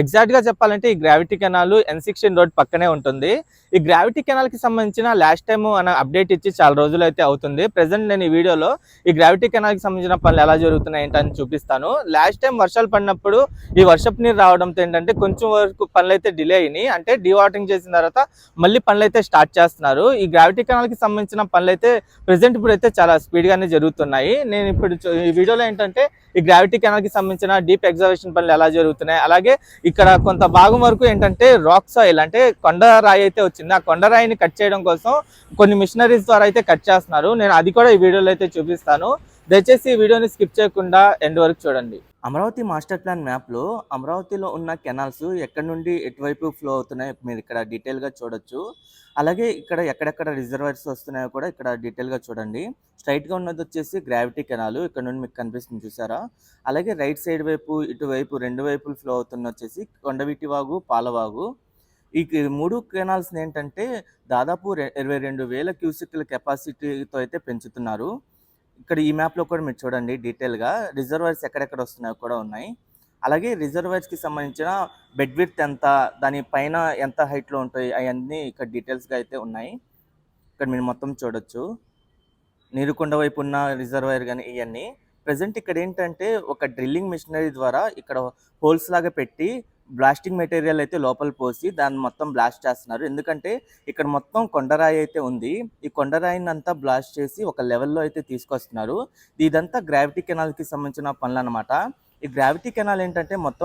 ఎగ్జాక్ట్గా చెప్పాలంటే ఈ gravity canal N sixteen road పక్కనే ఉంటుంది. ఈ గ్రావిటీ కెనాల్కి సంబంధించిన లాస్ట్ టైం అన్న అప్డేట్ ఇచ్చి చాలా రోజులు అయితే అవుతుంది. ప్రెసెంట్ నేను ఈ వీడియోలో ఈ గ్రావిటీ కెనాల్కి సంబంధించిన పనులు ఎలా జరుగుతున్నాయి ఏంటని చూపిస్తాను. లాస్ట్ టైం వర్షాలు పడినప్పుడు ఈ వర్షపు నీరు రావడంతో ఏంటంటే కొంచెం వరకు పనులు అయితే డిలే అయినాయి. అంటే డీవాటరింగ్ చేసిన తర్వాత మళ్ళీ పనులు అయితే స్టార్ట్ చేస్తున్నారు. ఈ గ్రావిటీ కెనాల్కి సంబంధించిన పనులు అయితే ప్రజెంట్ ఇప్పుడు అయితే చాలా స్పీడ్గానే జరుగుతున్నాయి. నేను ఇప్పుడు ఈ వీడియోలో ఏంటంటే ఈ గ్రావిటీ కెనాల్కి సంబంధించిన డీప్ ఎగ్జర్వేషన్ పనులు ఎలా జరుగుతున్నాయి. అలాగే ఇక్కడ కొంత భాగం వరకు ఏంటంటే రాక్ సాయిల్ అంటే కొండరాయి అయితే వచ్చింది. ఆ కొండరాయిని కట్ చేయడం కోసం కొన్ని మిషనరీస్ ద్వారా అయితే కట్ చేస్తున్నారు. నేను అది కూడా ఈ వీడియోలో అయితే చూపిస్తాను. దయచేసి ఈ వీడియోని స్కిప్ చేయకుండా ఎండ్ వరకు చూడండి. అమరావతి మాస్టర్ ప్లాన్ మ్యాప్లో అమరావతిలో ఉన్న కెనాల్స్ ఎక్కడి నుండి ఎటువైపు ఫ్లో అవుతున్నాయో మీరు ఇక్కడ డీటెయిల్గా చూడొచ్చు. అలాగే ఇక్కడ ఎక్కడెక్కడ రిజర్వర్స్ వస్తున్నాయో కూడా ఇక్కడ డీటెయిల్గా చూడండి. స్ట్రైట్గా ఉన్నది వచ్చేసి గ్రావిటీ కెనాల్ ఇక్కడ నుండి మీకు కనిపిస్తుంది చూసారా? అలాగే రైట్ సైడ్ వైపు ఇటువైపు రెండు వైపులు ఫ్లో అవుతున్న వచ్చేసి కొండవీటి వాగు పాలవాగు. ఈ మూడు కెనాల్స్ని ఏంటంటే దాదాపు ఇరవై రెండు వేల క్యూసిక్ల కెపాసిటీతో అయితే పెంచుతున్నారు. ఇక్కడ ఈ మ్యాప్లో కూడా మీరు చూడండి డీటెయిల్గా రిజర్వాయర్స్ ఎక్కడెక్కడ వస్తున్నాయో కూడా ఉన్నాయి. అలాగే రిజర్వాయర్స్కి సంబంధించిన బెడ్ విడ్త్ ఎంత దాని పైన ఎంత హైట్లో ఉంటాయి అవన్నీ ఇక్కడ డీటెయిల్స్గా అయితే ఉన్నాయి. ఇక్కడ మీరు మొత్తం చూడొచ్చు. నీరుకొండ వైపు ఉన్న రిజర్వాయర్ కానీ ఇవన్నీ ప్రజెంట్ ఇక్కడ ఏంటంటే ఒక డ్రిల్లింగ్ మిషనరీ ద్వారా ఇక్కడ హోల్స్ లాగా పెట్టి బ్లాస్టింగ్ మెటీరియల్ అయితే లోపల పోసి దాన్ని మొత్తం బ్లాస్ట్ చేస్తున్నారు. ఎందుకంటే ఇక్కడ మొత్తం కొండరాయి అయితే ఉంది. ఈ కొండరాయిని అంతా బ్లాస్ట్ చేసి ఒక లెవెల్లో అయితే తీసుకొస్తున్నారు. ఇదంతా గ్రావిటీ కెనాల్కి సంబంధించిన పనులు అనమాట ఈ గ్రావిటీ కెనాల్ ఏంటంటే మొత్తం